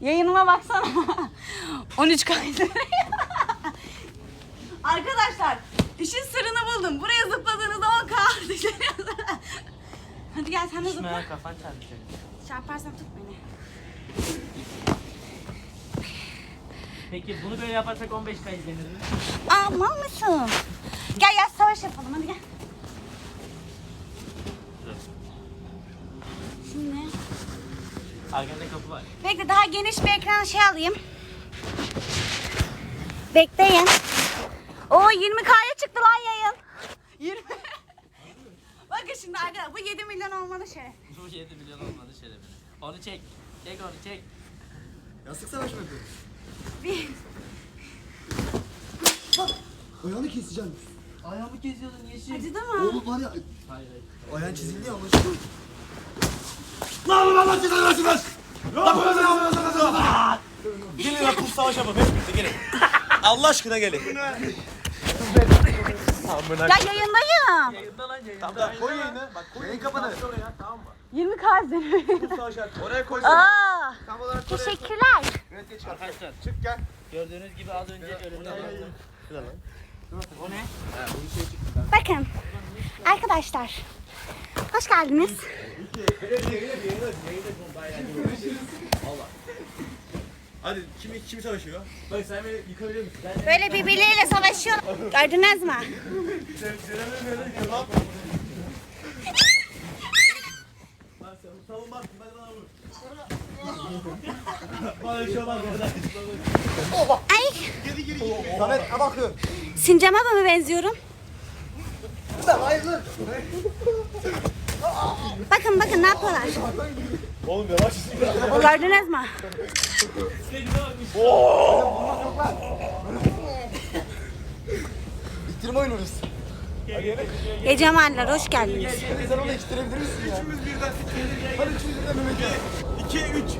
Yayınıma baksana. 13 kaydı. Arkadaşlar işin sırrını buldum. Buraya zıpladığınızda 10 kağıt Hadi gel sen de zıpla. Düşme kafan çarpacak. Çarparsan tut beni. Peki bunu böyle yaparsak 15 kay izlenir mi? Aman mısın? Gel yaz savaş yapalım hadi gel. Şimdi Arkanda kapı var. bekle daha geniş bir ekran şey alayım. Bekleyin. O 20K'ya çıktı lan yayın. 20. Bakın şimdi arkadaşlar bu 7 milyon olmalı şeref. Bu 7 milyon olmadı şerefine. Onu çek. Çek onu çek. Yastık savaşı mı yapıyorsun? Bir. Ayağını keseceğim. Ayağımı kesiyordun yeşil. Acıdı mı? Oğlum var ya Hayır hayır. ayağın çizildi ya anlaşıldı. Lan lan lan lan lan lan Lan lan lan lan lan Gelin lan pus savaş yapalım hep birlikte gelin. Allah aşkına gelin. Ya yayındayım. Yayında lan yayında. Tamam koy yayını. Bak koy yayını kapanır. Oraya tamam mı? 20K izleniyor. Pus savaşı at. Oraya koy. Aa, Tam olarak oraya teşekkürler. Evet geç Arkadaşlar Çık gel. gördüğünüz gibi az önce önümde O ne? Bakın arkadaşlar hoş geldiniz. Hadi kim kim savaşıyor? Bak sen beni yıkabilir misin? Böyle birbirleriyle savaşıyor. Gördünüz mü? Savunmazsın ben bana vur. Ay. Samet ha bakıyor. Sincap'a mı benziyorum? Hayır lan. Bakın bakın ne yapıyorlar. Oğlum yavaş. Gördünüz mü? İttirme oynuyoruz. Ya Cemaller hoş geldiniz. Sen onu ittirebilir misin ya? Üçümüz birden. Hadi üçümüz birden Mehmet. 2 3.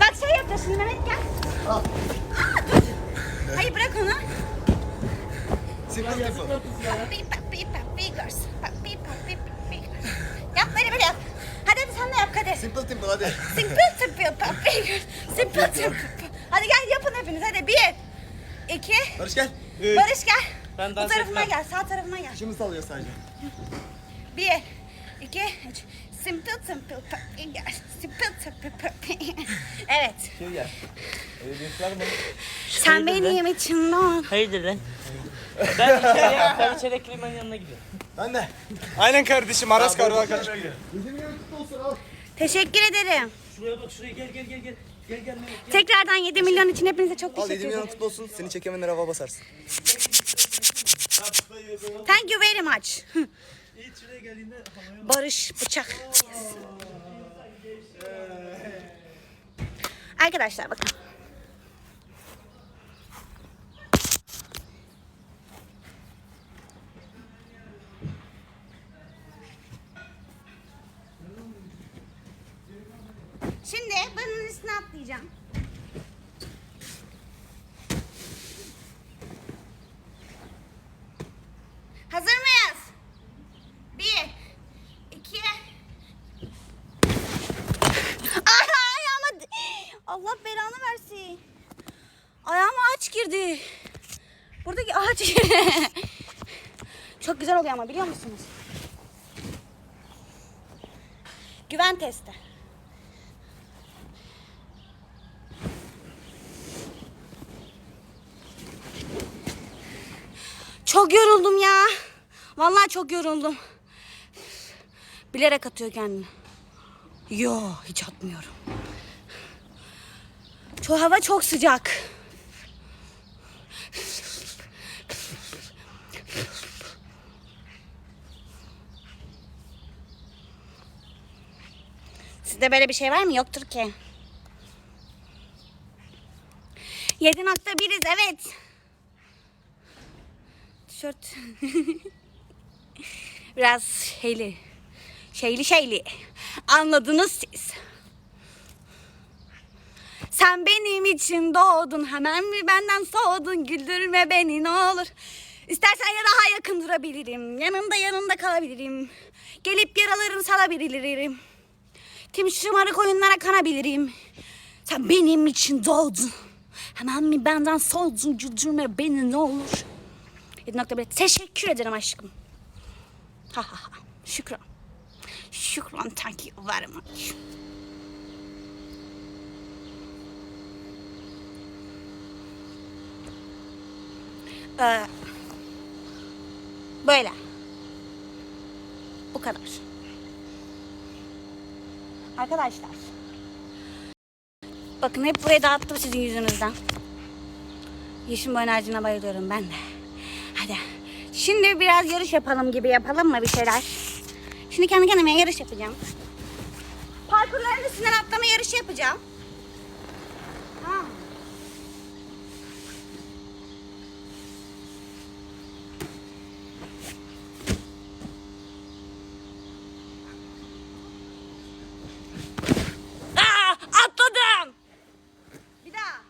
Bak şey yapacağız şimdi Mehmet gel. Aa, dur. Hayır bırak onu. Simple simple. Papi papi papi girls. Papi papi papi girls. Yap böyle böyle yap. Hadi hadi sen de yap Kadir. Simple simple hadi. Simple simple papi girls. Simple simple. Hadi gel yapın hepiniz hadi. Bir, iki, Barış gel. Barış gel. Ben Bu dans tarafıma etmem. gel, sağ tarafıma gel. Şimdi sallıyor sadece. Bir, iki, üç. Simple simple girls. Simple simple papi. Evet. Şey gel. Öyle bir var mı? Sen benim içimden. Hayırdır lan? ben içeri, ben içeri klimanın yanına gidiyorum. Ben de. Aynen kardeşim Aras olsun al. Teşekkür ederim. Şuraya bak şuraya gel gel gel gel. Gel gel Mehmet gel. Tekrardan 7 milyon için hepinize çok Al teşekkür 7 milyon ederim. kutlu olsun. Seni çekemenlere hava basarsın. Thank you very much. Barış bıçak. Arkadaşlar bakın. Şimdi bunun üstüne atlayacağım. Hazır mıyız? Bir, iki. Ay ayağıma... Allah belanı versin. Ayağıma ağaç girdi. Buradaki ağaç. Çok güzel oluyor ama biliyor musunuz? Güven testi. Çok yoruldum ya. Vallahi çok yoruldum. Bilerek atıyor kendini. Yo hiç atmıyorum. Şu hava çok sıcak. Sizde böyle bir şey var mı? Yoktur ki. 7.1'iz evet. Tişört. Biraz şeyli. Şeyli şeyli. Anladınız siz. Sen benim için doğdun hemen mi benden soğudun güldürme beni ne olur. İstersen ya daha yakın durabilirim. Yanında yanında kalabilirim. Gelip yaralarını salabilirim. Tüm şımarık oyunlara kanabilirim. Sen benim için doğdun. Hemen mi benden soğudun güldürme beni ne olur. 7.1 Teşekkür ederim aşkım. Ha ha ha. Şükran. Şükran thank you very much. Ee, böyle. Bu kadar. Arkadaşlar. Bakın hep burayı dağıttım sizin yüzünüzden. Yeşim bu enerjine bayılıyorum ben de. Hadi. Şimdi biraz yarış yapalım gibi yapalım mı bir şeyler? Şimdi kendi kendime yarış yapacağım. Parkurların üstünden atlama yarışı yapacağım. Tamam mı? Aa, atladım. Bir daha.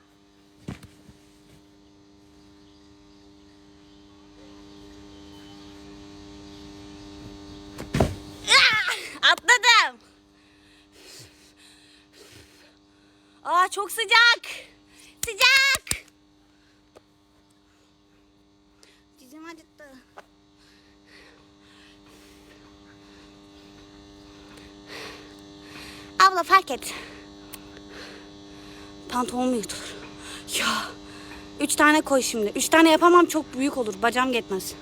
Aa, atladım. Aa çok sıcak. Sıcak. Dizim acıttı. Abla fark et. Pantolon yutulur. Ya. Üç tane koy şimdi. Üç tane yapamam çok büyük olur. Bacağım yetmez.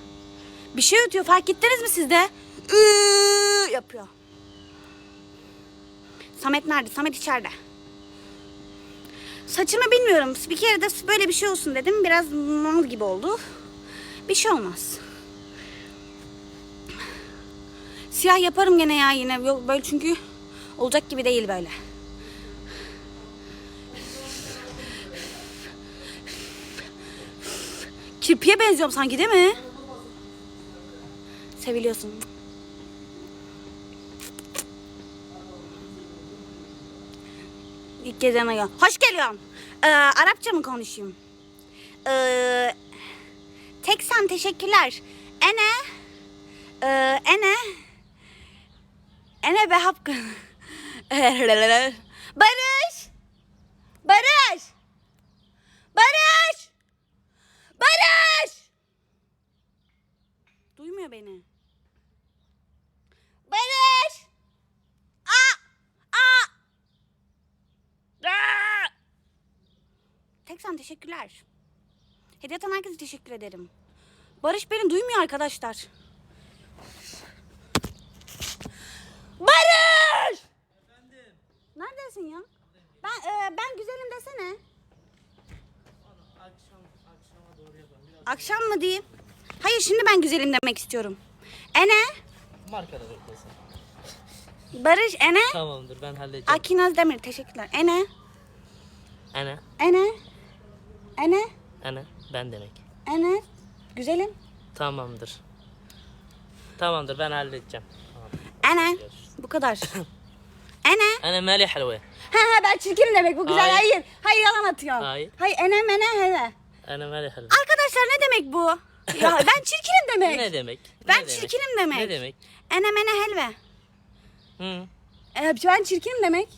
Bir şey ötüyor fark ettiniz mi siz de? Iıı yapıyor. Samet nerede? Samet içeride. Saçımı bilmiyorum. Bir kere de böyle bir şey olsun dedim. Biraz mal gibi oldu. Bir şey olmaz. Siyah yaparım gene ya yine. Böyle çünkü olacak gibi değil böyle. Kirpiye benziyorum sanki değil mi? Seviliyorsun. İlk kez yanıyor. Hoş geliyorum. Ee, Arapça mı konuşayım? Ee, tek sen teşekkürler. Ene ee, ene ene be hakkın. Barış! Barış! Barış! Barış! Duymuyor beni. Barış! Aa! Aa! Aa! Sen teşekkürler. Hediye atan herkese teşekkür ederim. Barış beni duymuyor arkadaşlar. Barış! Neredesin ya? Ben e, ben güzelim desene. Akşam, akşama doğru yapalım. Biraz Akşam mı diyeyim? Hayır şimdi ben güzelim demek istiyorum. Ene? markada beklesin. Barış Ene? Tamamdır ben halledeceğim. Akinaz Demir teşekkürler. Ene? Ana, Ene? Ene? ana ben demek. Ene? Güzelim. Tamamdır. Tamamdır ben halledeceğim. Ene? Bu kadar. Ene? Ana mali halve. Ha ha ben çirkinim demek bu güzel. Hayır. Hayır. Hayır, yalan atıyorsun. Hayır. Hayır ene mene hele. Ana mali halve. Arkadaşlar ne demek bu? Ya ben çirkinim demek. Ne demek? Ben Ne demek? çirkinim demek. Ne demek? Ene mene helve. Hı. Ee, ben çirkinim demek.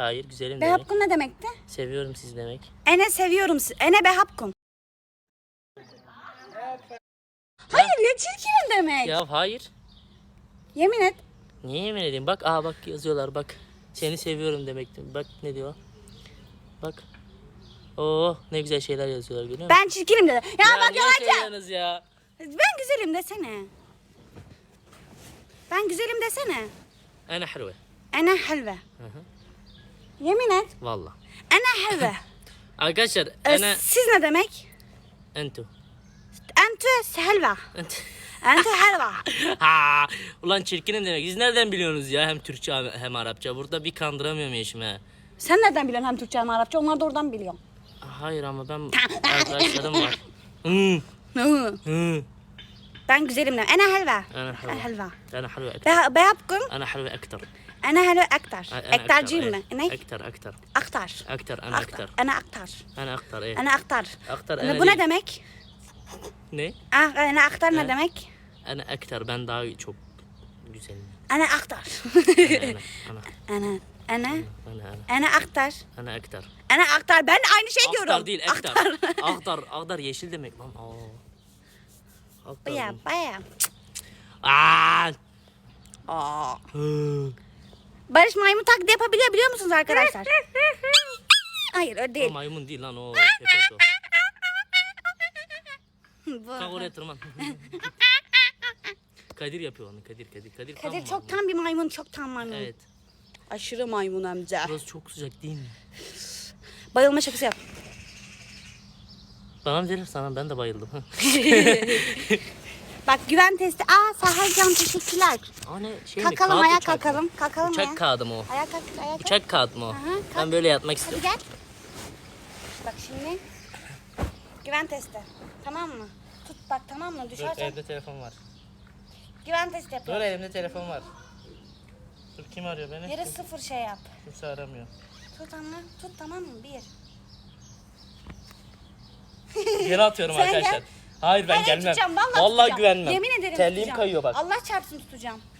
Hayır güzelim demek. hapkun ne demekti? Seviyorum sizi demek. Ene seviyorum sizi. Ene be hapkun. Hayır ya çirkinim demek. Ya hayır. Yemin et. Niye yemin edeyim? Bak aa bak yazıyorlar bak. Seni seviyorum demektim. Bak ne diyor? Bak. Oo ne güzel şeyler yazıyorlar görüyor musun? Ben çirkinim dedi. Ya, bak niye yalancı. ya? Ben güzelim desene. Ben güzelim desene. Ana halve. Ene helve. Hı hı. Yemin et. Valla. Ene helve. Arkadaşlar Ee, ana siz ne demek? entu. Entü helva. Ent- Entü helva. ha, ulan çirkinim demek. Siz nereden biliyorsunuz ya hem Türkçe hem Arapça? Burada bir kandıramıyorum eşime. Sen nereden biliyorsun hem Türkçe hem Arapça? Onlar da oradan biliyor. Hayır ama ben arkadaşlarım var. Hı, Hı. hı. Ben güzelim. Ene helva. Ana. Helva. Ana halve ektar. Be, be yapkın. Ana helva aktar. Mı? eh. Ne? Ektar, ektar. Aktar. Aktar, ana aktar. Ene aktar. Ana aktar, eh. Ene aktar. Aktar, Ne, ana bu ne değil. demek? Ne? Ah, ana aktar ne Evet. demek? Ana aktar ben daha çok güzelim. Ana aktar. Ana ana, ana ana, aktar. ana aktar. Ana aktar. Ben aynı şey diyorum. Aktar değil aktar. Aktar aktar yeşil demek lan. Aa. Aktar. Baya baya. Aa. Aa. Barış maymun taklidi yapabiliyor biliyor musunuz arkadaşlar? Hayır öyle O değil. maymun değil lan o köpek o. Bu- Kalk oraya tırman. Kadir yapıyor onu Kadir Kadir. Kadir, tam Kadir maymun. çok tam bir maymun, çok tam maymun. Evet. Aşırı maymun amca. Burası çok sıcak değil mi? Bayılma şakası yap. Bana mı verir sana ben de bayıldım. Bak güven testi. Aa Sahelcan teşekkürler. Aa ne şey mi? Kalkalım Kağıt ayağa uçak mı? kalkalım. Kalkalım ayağa. Uçak kağıdı mı o? Ayağa kalk, ayağa kalk. Uçak kağıdı mı o? Aha, Ben böyle yatmak Hadi istiyorum. gel. Bak şimdi. Güven testi. Tamam mı? Tut bak tamam mı? Dur Düşersen. evde telefon var. Güven testi Dur yapıyoruz. elimde telefon var. Dur kim arıyor beni? Yere sıfır şey yap. Kimse aramıyor. Tut ama. Tut tamam mı? Bir. Geri atıyorum Sen arkadaşlar. Hayır ben Hayır, gelmem. tutacağım, vallahi, Vallahi tutacağım. güvenmem. Yemin ederim Terliğim tutacağım. kayıyor bak. Allah çarpsın tutacağım.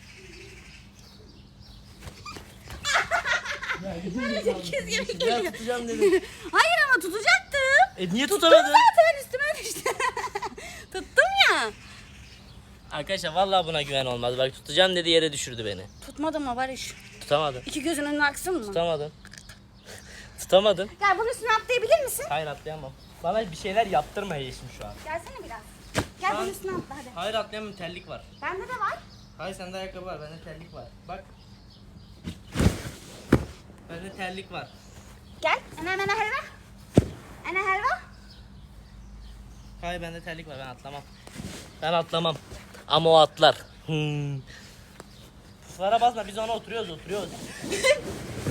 Ya tutacağım dedim. Hayır ama tutacaktım. E niye Tuttum tutamadın? zaten üstüme düştü. Tuttum ya. Arkadaşlar vallahi buna güven olmaz. Bak tutacağım dedi yere düşürdü beni. Tutmadım mı Barış? Tutamadım. İki gözün önüne aksın mı? Tutamadım. Tutamadım. Gel bunun üstüne atlayabilir misin? Hayır atlayamam. Bana bir şeyler yaptırma Yeşim şu an. Gelsene biraz. Gel bunun üstüne atla hadi. Hayır atlayamam terlik var. Bende de var. Hayır sende ayakkabı var bende terlik var. Bak. Bende terlik var. Gel. Ana ana helva. Ana helva. Hayır bende terlik var ben atlamam. Ben atlamam. Ama o atlar. Hmm. Puflara basma biz ona oturuyoruz oturuyoruz.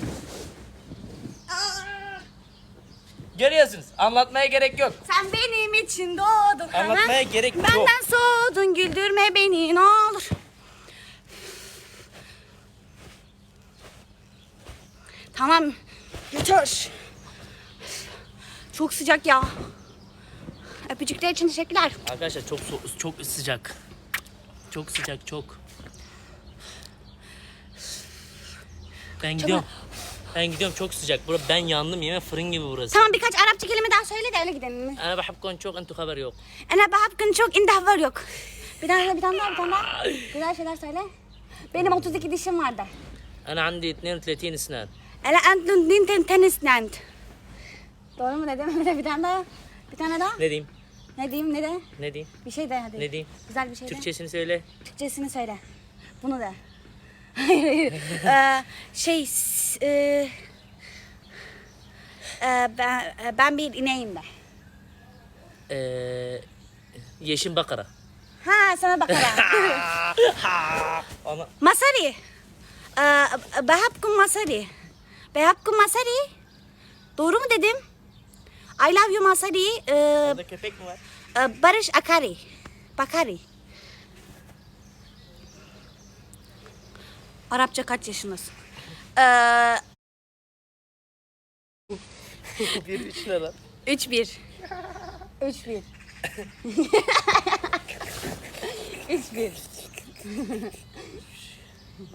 Görüyorsunuz anlatmaya gerek yok. Sen benim için doğdun. Anlatmaya gerek yok. Benden soğudun güldürme beni ne olur. Tamam. Yeter. Çok sıcak ya. Öpücükler için teşekkürler. Arkadaşlar çok so- çok sıcak. Çok sıcak çok. Ben gidiyorum. Ben gidiyorum çok sıcak. Bura ben yandım yeme fırın gibi burası. Tamam birkaç Arapça kelime daha söyle de öyle gidelim. mi? Ana bahapkon çok entu haber yok. Ana bahapkon çok indah var yok. Bir tane bir tane daha bir tane daha. Güzel şeyler söyle. Benim 32 dişim vardı. Ana andi 32 sinan. Ana andi 32 sinan. Doğru mu dedim? Bir tane daha. Bir tane daha. Ne diyeyim? Ne diyeyim ne de? Ne diyeyim? Bir şey de hadi. Ne diyeyim? Güzel bir şey de. Türkçesini söyle. Türkçesini söyle. Bunu da. Hayır hayır. Ee, şey s- e, e, ben, ben bir ineğim de. Ee, yeşim bakara. Ha sana bakalım. Ana. Masari. Ee, Behapkum Masari. Behapkum Masari. Doğru mu dedim? I love you Masari. Ee, Orada köpek mi var? Ee, Barış Akari. Bakari. Arapça kaç yaşındasın? Ee, bir üç ne lan? 3-1. 3-1. 3-1.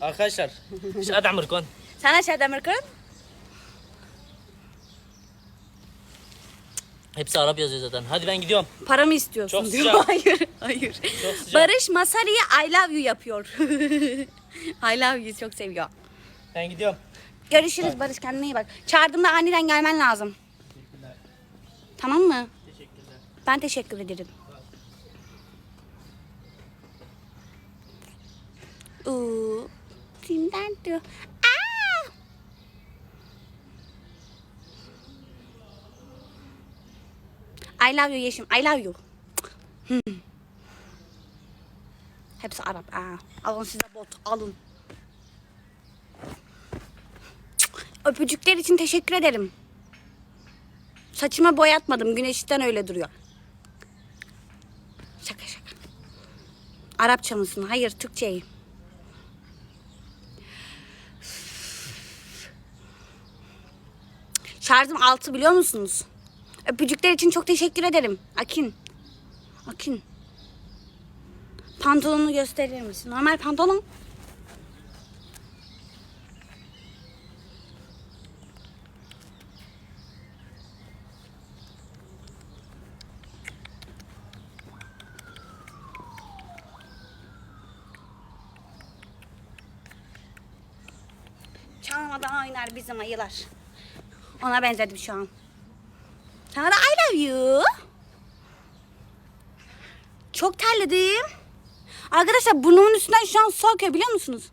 Arkadaşlar. Şu adam Amerikan. Sana şey Amerikan? Hepsi Arap yazıyor zaten. Hadi ben gidiyorum. Para mı istiyorsun? Çok diyor. sıcak. Hayır, hayır. Çok sıcak. Barış Masari'ye I love you yapıyor. I love you çok seviyor. Ben gidiyorum. Görüşürüz Barış kendine iyi bak. Çağırdığımda aniden gelmen lazım. Tamam mı? Teşekkürler. Ben teşekkür ederim. Oo, kimden diyor? Aa! I love you Yeşim. I love you. Hmm. Hepsi Arap. Aa, alın size bot. Alın. Öpücükler için teşekkür ederim. Saçımı boyatmadım. Güneşten öyle duruyor. Şaka şaka. Arapça mısın? Hayır, Türkçeyi. Şarjım 6 biliyor musunuz? Öpücükler için çok teşekkür ederim. Akin. Akin. Pantolonunu gösterir misin? Normal pantolon. Çalmadan oynar bizim ayılar. Ona benzedim şu an. Sana da I love you. Çok terledim. Arkadaşlar burnumun üstünden şu an su biliyor musunuz?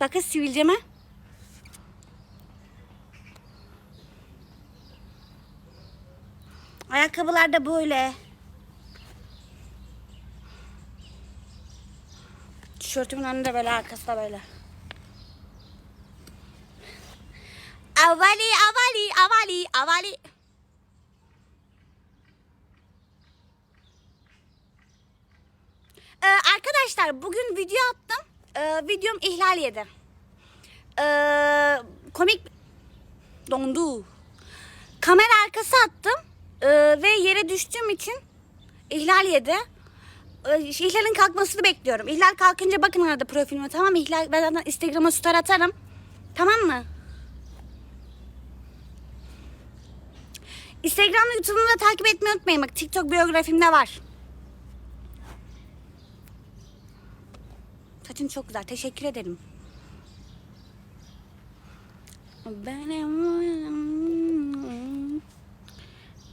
Bakın sivilceme. Ayakkabılar da böyle. Tişörtümün önünde böyle arkası da böyle. Avali avali avali avali. Ee, arkadaşlar bugün video attım. Ee, videom ihlal yedi. Ee, komik dondu. Kamera arkası attım. Ee, ve yere düştüğüm için ihlal yedi. Ee, ihlalin kalkmasını bekliyorum. İhlal kalkınca bakın arada profilime tamam? İhlal, ben Instagram'a story atarım. Tamam mı? Instagram'da YouTube'umu da takip etmeyi unutmayın. Bak TikTok biyografimde var. Saçın çok güzel. Teşekkür ederim. Benim...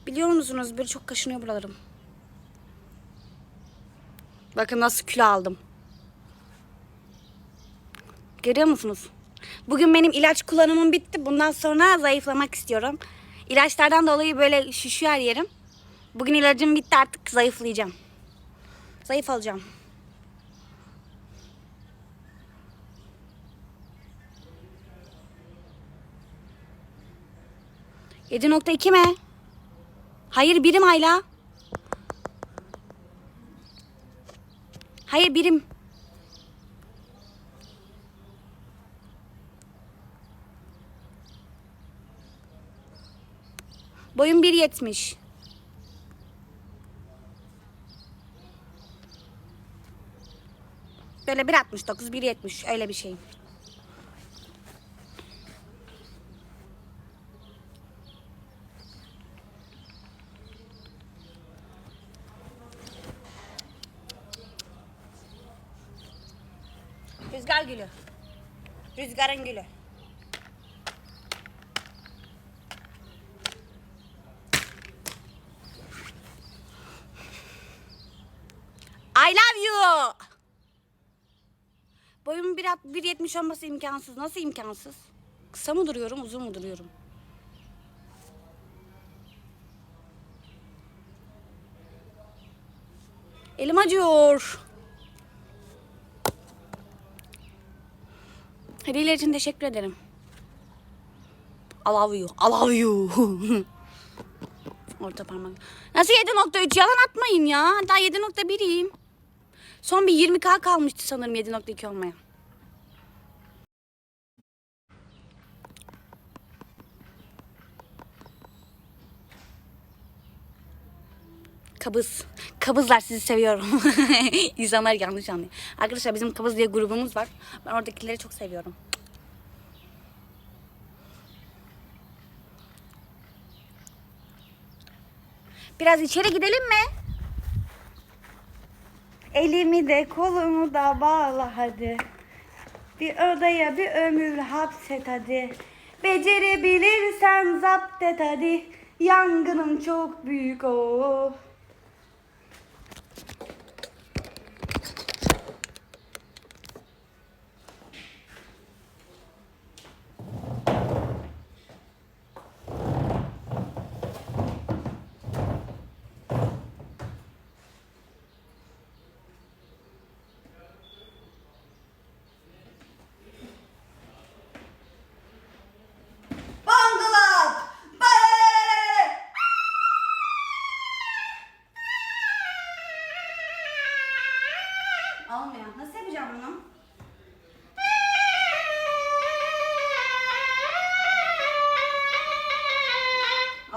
Biliyor musunuz böyle çok kaşınıyor buralarım. Bakın nasıl kilo aldım. Görüyor musunuz? Bugün benim ilaç kullanımım bitti. Bundan sonra zayıflamak istiyorum. İlaçlardan dolayı böyle şişiyor yerim. Bugün ilacım bitti artık zayıflayacağım. Zayıf olacağım. Yedi nokta iki mi? Hayır birim Ayla. Hayır birim. Boyum 1.70. Böyle 1.69, 1.70 öyle bir şey. Rüzgar gülü. Rüzgarın gülü. I love you. Boyumun 1.70 olması imkansız. Nasıl imkansız? Kısa mı duruyorum, uzun mu duruyorum? Elim acıyor. Hediyeler için teşekkür ederim. I love you. I love you. Orta parmak. Nasıl 7.3 yalan atmayın ya. Daha 7.1'iyim. Son bir 20k kalmıştı sanırım 7.2 olmaya. Kabız. Kabızlar sizi seviyorum. İnsanlar yanlış anlıyor. Arkadaşlar bizim Kabız diye grubumuz var. Ben oradakileri çok seviyorum. Biraz içeri gidelim mi? Elimi de kolumu da bağla hadi. Bir odaya bir ömür hapset hadi. Becerebilirsen zapt et hadi. Yangınım çok büyük o. Bangalat! olmuyor. Nasıl yapacağım bunu?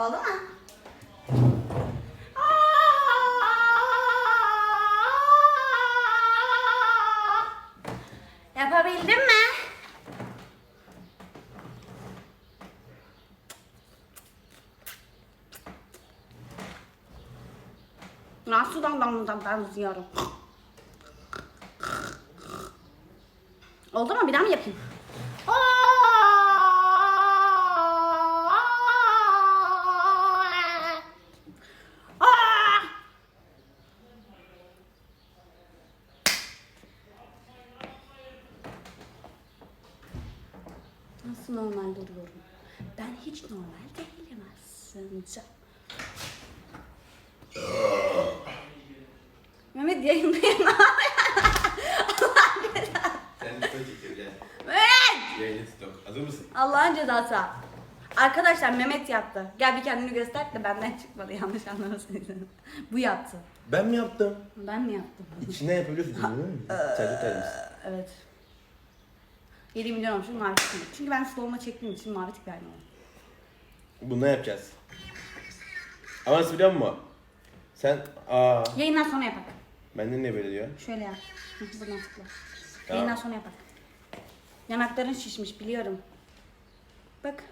Oldu mu? Yapabildin mi? Ben sudan damladan benziyorum. Oldu mu? Bir daha mı yapayım? Nasıl normal duruyorum? Ben hiç normal değilim aslında. Mehmet yayındayım. Sen TikTok çekiyor Yayını TikTok. Hazır mısın? Allah'ın cezası. Arkadaşlar Mehmet yaptı. Gel bir kendini göster de benden çıkmadı yanlış anlamasın. Bu yaptı. Ben mi yaptım? Ben mi yaptım? İçinden yapabiliyorsun değil mi? Sen tutar mısın? Evet. 7 milyon olmuşum mavi tık. Çünkü ben slow'uma çektiğim için mavi tık vermiyorum. Bundan yapacağız. Ama nasıl biliyor musun? Sen aa Yayından sonra yapak. benden ne böyle diyor? Şöyle yap. Hı, Buradan tıkla. Yayından sonra yapak. Yanakların şişmiş biliyorum. Bak.